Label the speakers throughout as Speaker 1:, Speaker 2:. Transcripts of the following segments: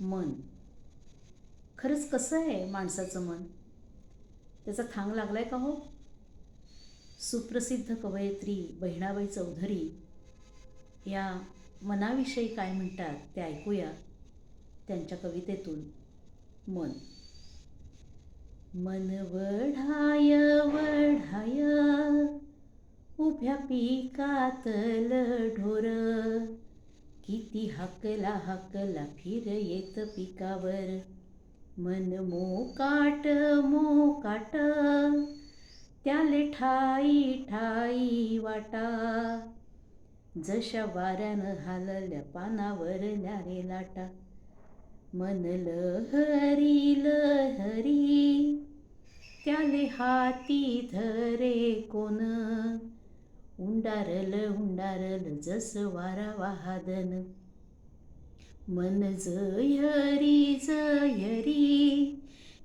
Speaker 1: मन. खरंच कसं आहे माणसाचं मन? त्याचा थांग लागलाय का हो? सुप्रसिद्ध कवयित्री बहिणाबाई चौधरी या मनाविषयी काय म्हणतात ते ऐकूया त्यांच्या कवितेतून. मन. मन वढाय वढाय उभ्या पिकातल ढोर किती हाकला हाकला फिर येत पिकावर. मन मोकाट मोकाट. त्याले ठाई ठाई वाटा. जशा वाऱ्यानं हालल्या पानावर न्यारे लाटा. मन लहरी लहरी. त्याले हाती धरे कोण? उंडारल उंडारल जस वारा वाहादन मन जयरी जयरी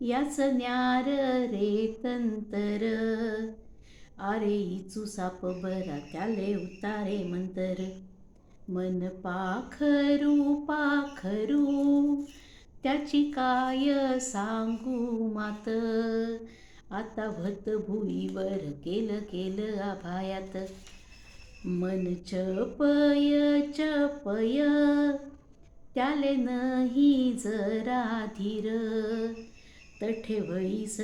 Speaker 1: याच न्यार रे तंतर आरे इचू साप बरा त्याले उतारे मंतर मन पाखरू पाखरू त्याची काय सांगू मात आता भत भुईवर केलं केलं आभायात मन चपय चपय. त्याले नाही जरा धीर. तठे वळीस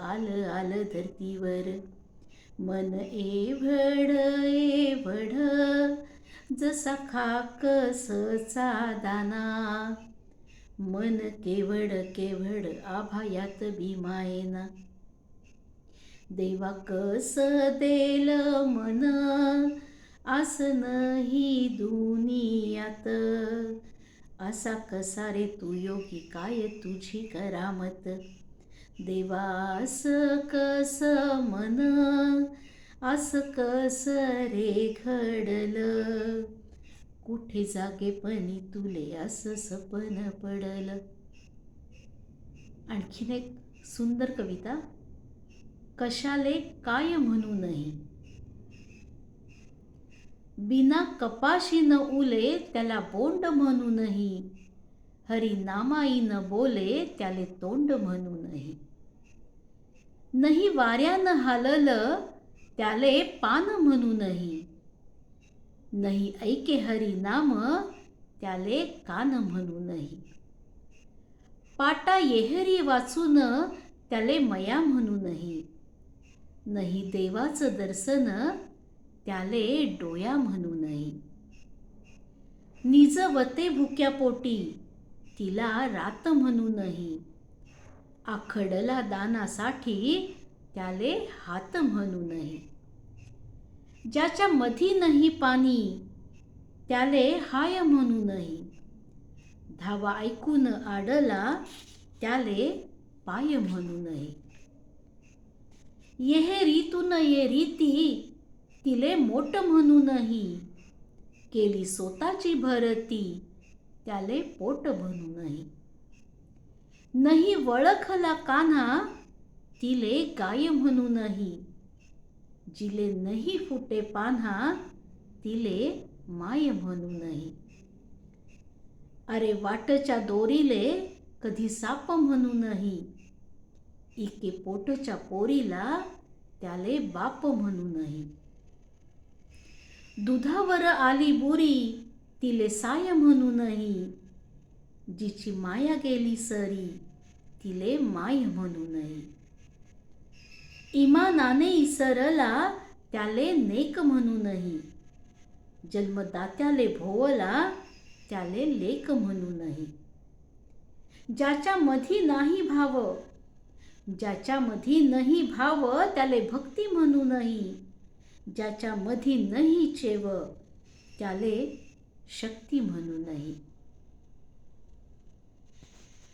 Speaker 1: आलं आलं धरतीवर. मन एवढ एवढ. जसा खाक सचा दाना. मन केवड केवड आभायात भीमायना देवा कस देल मन? आसन नाही दुनियात. असा कसा रे तू योगी? काय तुझी करामत? देवास कस मन? आस कस रे घडल? कुठे जागेपणी तुले असं सपन पडल? आणखीन एक सुंदर कविता कशाले काय म्हणू नाही बिना कपाशी न उले त्याला बोंड म्हणू नाही. हरी नामाई न बोले त्याले तोंड म्हणू नाही. नाही वाऱ्यानं हालल त्याले पान म्हणू नाही. नाही ऐके हरी नाम त्याले कान म्हणू नाही. पाटा येहरी वाचून त्याले मया म्हणू नाही. नाही देवाचं दर्शन त्याले डोया म्हणू नाही निज वते भुक्या पोटी तिला रात म्हणू नाही आखडला दानासाठी त्याले हात म्हणू नाही ज्याच्या मधी नाही पाणी त्याले हाय म्हणू नाही धावा ऐकून आडला त्याले पाय म्हणू नाही येहे रीतून ये रीती तिले मोठ म्हणू नाही केली स्वतःची भरती त्याले पोट म्हणू नाही नाही वळखला कान्हा तिले गाय म्हणूनही. जिले नाही फुटे पान्हा तिले माय म्हणूनही. अरे वाटच्या दोरीले कधी साप म्हणू नाही इके पोटच्या पोरीला त्याले बाप म्हणू नाही दुधावर आली बोरी तिले साय म्हणू नाही जिची माया गेली सरी तिले माय म्हणू नाही इमानाने इसरला त्याले नेक म्हणू नाही जन्मदात्याले भोवला त्याले लेक म्हणू नाही ज्याच्या मधी नाही भाव ज्याच्या मधी नाही भाव त्याले भक्ती म्हणू नाही. ज्याच्या मधी नाही चेव त्याले शक्ती म्हणू नाही.